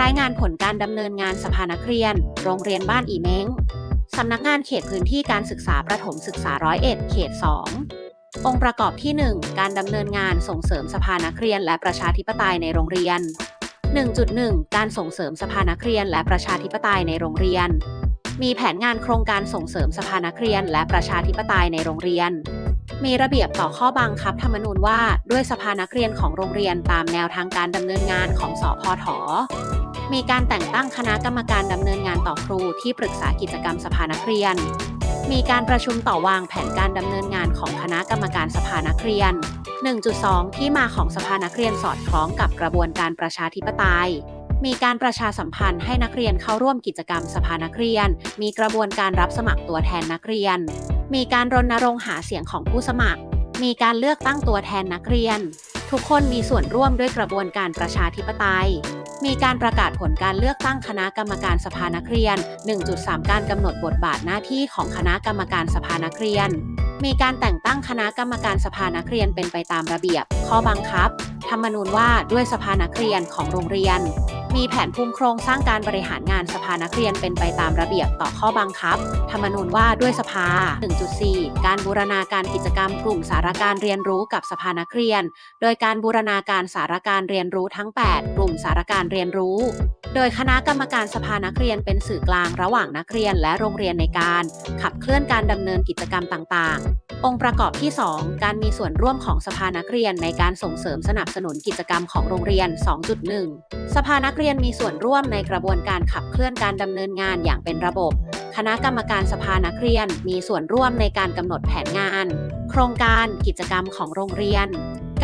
รายงานผลการดำเนินงานสภานักเรียน โรงเรียนบ้านอีเม้งสำนักงานเขตพื้นที่การศึกษาประถมศึกษาร้อยเอ็ดเขต 2 องค์ประกอบที่ 1 การดำเนินงานส่งเสริมสภานักเรียนและประชาธิปไตยในโรงเรียน 1.1 การส่งเสริมสภานักเรียนและประชาธิปไตยในโรงเรียน มีแผนงานโครงการส่งเสริมสภานักเรียนและประชาธิปไตยในโรงเรียน มีระเบียบต่อข้อบังคับธรรมนูญว่าด้วยสภานักเรียนของโรงเรียนตามแนวทางการดำเนินงานของสพท มีการแต่งตั้งคณะกรรมการดำเนินงานต่อครูที่ปรึกษากิจกรรมสภานักเรียน มีการประชุมต่อวางแผนการดำเนินงานของคณะกรรมการสภานักเรียน 1.2 ที่มาของสภานักเรียนสอดคล้องกับกระบวนการประชาธิปไตย มีการประชาสัมพันธ์ให้นักเรียนเข้าร่วมกิจกรรมสภานักเรียน มีกระบวนการรับสมัครตัวแทนนักเรียน มีการรณรงค์หาเสียงของผู้สมัคร มีการเลือกตั้งตัวแทนนักเรียน ทุกคนมีส่วนร่วมด้วยกระบวนการประชาธิปไตย มีการประกาศผลการเลือกตั้งคณะกรรมการสภานักเรียน 1.3 การกำหนดบทบาทหน้าที่ของคณะกรรมการสภานักเรียน มีการแต่งตั้งคณะกรรมการสภานักเรียนเป็นไปตามระเบียบ ข้อบังคับ ธรรมนูญว่าด้วยสภานักเรียนของโรงเรียน มีแผนภูมิโครงสร้างการบริหารงานสภานักเรียนเป็นไปตามระเบียบต่อข้อบังคับ ธรรมนูญว่าด้วยสภา 1.4 การบูรณาการกิจกรรมกลุ่มสารการเรียนรู้กับสภานักเรียน โดยการบูรณาการสารการเรียนรู้ทั้ง 8 กลุ่มสารการเรียนรู้ โดยคณะกรรมการสภานักเรียนเป็นสื่อกลางระหว่างนักเรียนและโรงเรียนในการขับเคลื่อนการดำเนินกิจกรรมต่างๆ องค์ประกอบที่ 2 การมีส่วนร่วมของสภานักเรียนในการส่งเสริมสนับสนุนกิจกรรมของโรงเรียน 2.1 สภานักเรียนมีส่วนร่วมในกระบวนการขับเคลื่อนการดำเนินงานอย่างเป็นระบบ คณะกรรมการสภานักเรียนมีส่วนร่วมในการกำหนดแผนงาน โครงการกิจกรรมของโรงเรียน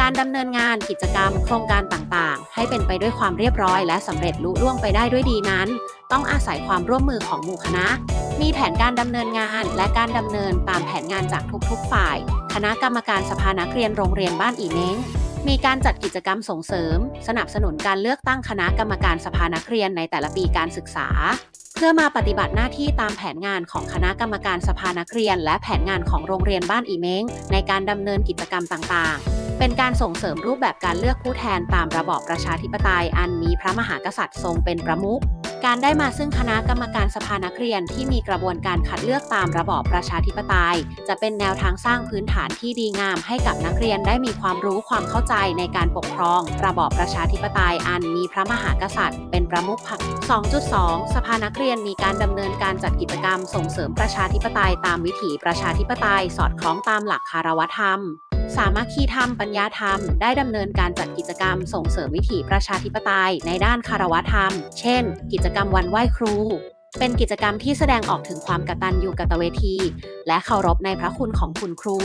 การดำเนินงานกิจกรรม โครงการต่างๆ ให้เป็นไปด้วยความเรียบร้อย และสำเร็จลุล่วงไปได้ด้วยดีนั้น ต้องอาศัยความร่วมมือของหมู่คณะ มีแผนการดำเนินงานและการดำเนินตามแผนงานจากทุกๆ ฝ่าย คณะกรรมการสภานักเรียนโรงเรียนบ้านอีเม้งมีการจัดกิจกรรมส่งเสริม สนับสนุนการเลือกตั้งคณะกรรมการสภานักเรียนในแต่ละปีการศึกษา เพื่อมาปฏิบัติหน้าที่ตามแผนงานของคณะกรรมการสภานักเรียน และแผนงานของโรงเรียนบ้านอีเม้งในการดำเนินกิจกรรมต่างๆ เป็นการส่งเสริมรูปแบบการเลือกผู้แทนตามระบอบประชาธิปไตยอันมีพระมหากษัตริย์ทรงเป็นประมุข การได้มาซึ่งคณะกรรมการสภานักเรียนที่มีกระบวนการคัดเลือกตามระบอบประชาธิปไตย จะเป็นแนวทางสร้างพื้นฐานที่ดีงามให้กับนักเรียนได้มีความรู้ความเข้าใจในการปกครอง ระบอบประชาธิปไตยอันมีพระมหากษัตริย์ เป็นประมุขพรรค2.2 สภานักเรียนมีการดำเนินการจัดกิจกรรมส่งเสริมประชาธิปไตยตามวิถีประชาธิปไตย สอดคล้องตามหลักคารวธรรม สามัคคีธรรมปัญญาธรรม ได้ดำเนินการจัดกิจกรรมส่งเสริมวิถีประชาธิปไตยในด้านคารวะธรรม เช่น กิจกรรมวันไหว้ครู เป็นกิจกรรมที่แสดงออกถึงความกตัญญูกตเวที และเคารพในพระคุณของคุณครู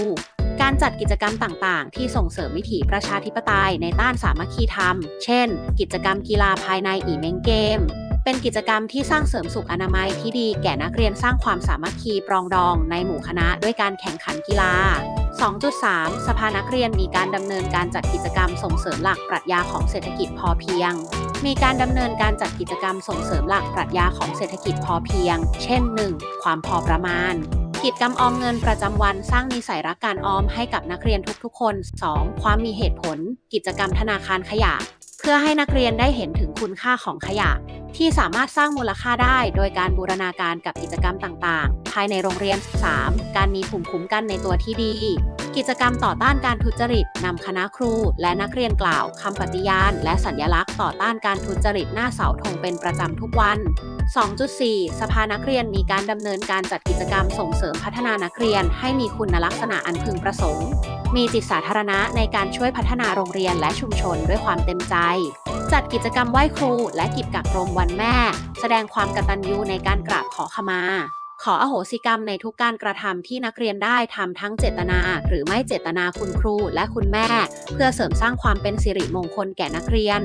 การจัดกิจกรรมต่างๆ ที่ส่งเสริมวิถีประชาธิปไตยในด้านสามัคคีธรรม เช่น กิจกรรมกีฬาภายในอีเมงเกม เป็นกิจกรรมที่สร้างเสริมสุขอนามัยที่ดีแก่นักเรียนสร้างความสามัคคีปรองดองในหมู่คณะด้วยการแข่งขันกีฬา 2.3 สภานักเรียนมีการดำเนินการจัดกิจกรรมส่งเสริมหลักปรัชญาของเศรษฐกิจพอเพียง มีการดำเนินการจัดกิจกรรมส่งเสริมหลักปรัชญาของเศรษฐกิจพอเพียง เช่น 1. ความพอประมาณ กิจกรรมออมเงินประจำวันสร้างนิสัยรักการออมให้กับนักเรียนทุกๆ คน 2. ความมีเหตุผล กิจกรรมธนาคารขยะ เพื่อให้นักเรียนได้เห็นถึงคุณค่าของขยะ ที่สามารถสร้างมูลค่าได้โดยการบูรณาการกับกิจกรรมต่างๆ ภายในโรงเรียน 3. การมีภูมิคุ้มกันในตัวที่ดี กิจกรรมต่อต้านการทุจริตนำคณะครู และนักเรียนกล่าวคำปฏิญาณ และสัญลักษณ์ต่อต้านการทุจริตหน้าเสาธงเป็นประจำทุกวัน 2.4 สภานักเรียนมีการดำเนินการจัดกิจกรรมส่งเสริมพัฒนานักเรียน ให้มีคุณลักษณะอันพึงประสงค์ มีจิตสาธารณะในการช่วยพัฒนาโรงเรียนและชุมชนด้วยความเต็มใจ จัดกิจกรรมไหว้ครู และกิจกักรมวันแม่ แสดงความกตัญญูในการกราบขอขมา ขออโหสิกรรมในทุกการกระทำที่นักเรียนได้ทำทั้งเจตนา หรือไม่เจตนาคุณครูและคุณแม่ เพื่อเสริมสร้างความเป็นสิริมงคลแก่นักเรียน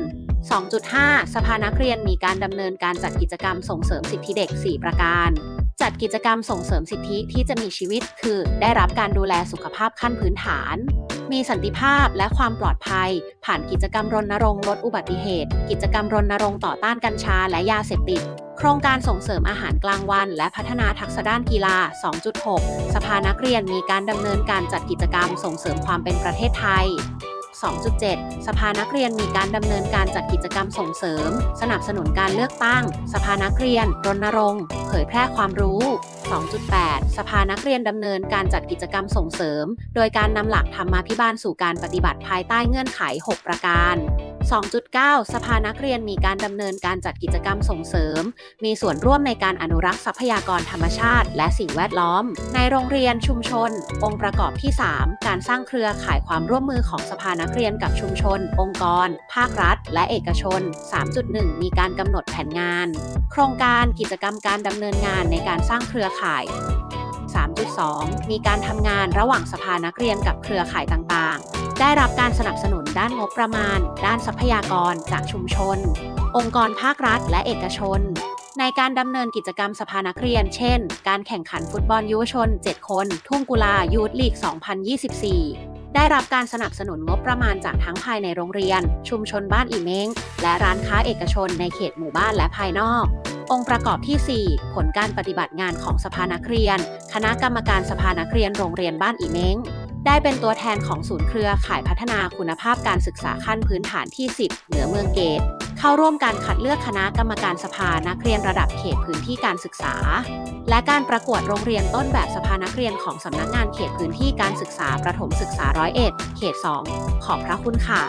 2.5 สภานักเรียนมีการดำเนินการจัดกิจกรรมส่งเสริมสิทธิเด็ก 4 ประการจัดกิจกรรมส่งเสริมสิทธิที่จะมีชีวิต คือ ได้รับการดูแลสุขภาพขั้นพื้นฐาน มีสันติภาพและความปลอดภัย ผ่านกิจกรรมรณรงค์ลดอุบัติเหตุ กิจกรรมรณรงค์ต่อต้านกัญชาและยาเสพติด โครงการส่งเสริมอาหารกลางวัน และพัฒนาทักษะด้านกีฬา 2.6 สภานักเรียนมีการดำเนินการจัดกิจกรรมส่งเสริมความเป็นประเทศไทย 2.7 สภานักเรียนมีการดำเนินการจัดกิจกรรมส่งเสริม สนับสนุนการเลือกตั้ง สภานักเรียนรณรงค์ เผยแพร่ความรู้ 2.8 สภานักเรียนดำเนินการจัดกิจกรรมส่งเสริม โดยการนำหลักธรรมาภิบาลสู่การปฏิบัติภายใต้เงื่อนไข 6 ประการ 2.9 สภานักเรียนมีการดำเนินการจัดกิจกรรมส่งเสริม มีส่วนร่วมในการอนุรักษ์ทรัพยากรธรรมชาติ และสิ่งแวดล้อม ในโรงเรียนชุมชน องค์ประกอบที่ 3 การสร้างเครือข่ายความร่วมมือของสภานักเรียนกับชุมชน องค์กร ภาครัฐ และเอกชน 3.1 มีการกำหนดแผนงาน โครงการกิจกรรมการดำเนินงานในการสร้างเครือข่าย3.2 มีการทำงานระหว่างสภานักเรียนกับเครือข่ายต่างๆ ได้รับการสนับสนุนด้านงบประมาณ ด้านทรัพยากร จากชุมชน องค์กรภาครัฐ และเอกชน ในการดำเนินกิจกรรมสภานักเรียน เช่น การแข่งขันฟุตบอลยุวชน 7 คน ทุ่งกุลายูทลีก 2024 ได้รับการสนับสนุนงบประมาณจากทั้งภายในโรงเรียน ชุมชนบ้านอีเม้ง และร้านค้าเอกชนในเขตหมู่บ้านและภายนอกองค์ประกอบที่ 4 ผลการปฏิบัติงานของสภานักเรียน คณะกรรมการสภานักเรียนโรงเรียนบ้านอีเม้ง ได้เป็นตัวแทนของศูนย์เครือข่ายพัฒนาคุณภาพการศึกษาขั้นพื้นฐานที่ 10 เหนือเมืองเกต เข้าร่วมการคัดเลือกคณะกรรมการสภานักเรียนระดับเขตพื้นที่การศึกษา และการประกวดโรงเรียนต้นแบบสภานักเรียนของสำนักงานเขตพื้นที่การศึกษาประถมศึกษาร้อยเอ็ดเขต 2 ขอบพระคุณค่ะ